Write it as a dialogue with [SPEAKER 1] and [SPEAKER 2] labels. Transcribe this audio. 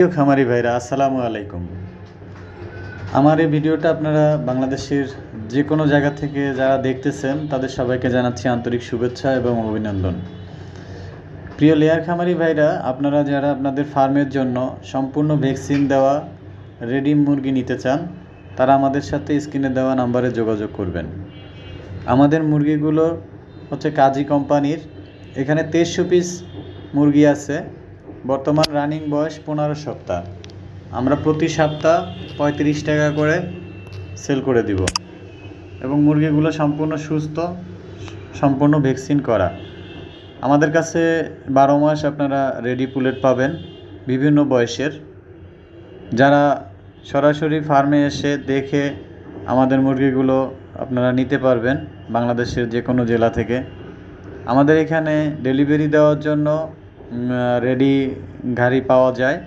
[SPEAKER 1] প্রিয় খামারি ভাইরা, আসসালামু আলাইকুম। আমার এই ভিডিওটা আপনারা বাংলাদেশের যে কোনো জায়গা থেকে যারা দেখতেছেন, তাদের সবাইকে জানাচ্ছি আন্তরিক শুভেচ্ছা এবং অভিনন্দন। প্রিয় লেয়ার খামারি ভাইরা, আপনারা যারা আপনাদের ফার্মের জন্য সম্পূর্ণ ভ্যাকসিন দেওয়া রেডি মুরগি নিতে চান, তারা আমাদের সাথে স্ক্রিনে দেওয়া নাম্বারে যোগাযোগ করবেন। আমাদের মুরগিগুলো হচ্ছে কাজী কোম্পানির, এখানে তেইশশো পিস মুরগি আছে। বর্তমান রানিং বয়স পনেরো সপ্তাহ। আমরা প্রতি সপ্তাহ পঁয়ত্রিশ টাকা করে সেল করে দিব এবং মুরগিগুলো সম্পূর্ণ সুস্থ, সম্পূর্ণ ভ্যাকসিন করা। আমাদের কাছে বারো মাস আপনারা রেডি পুলেট পাবেন বিভিন্ন বয়সের। যারা সরাসরি ফার্মে এসে দেখে আমাদের মুরগিগুলো আপনারা নিতে পারবেন বাংলাদেশের যে কোনো জেলা থেকে। আমাদের এখানে ডেলিভারি দেওয়ার জন্য রেডি গাড়ি পাওয়া যায়।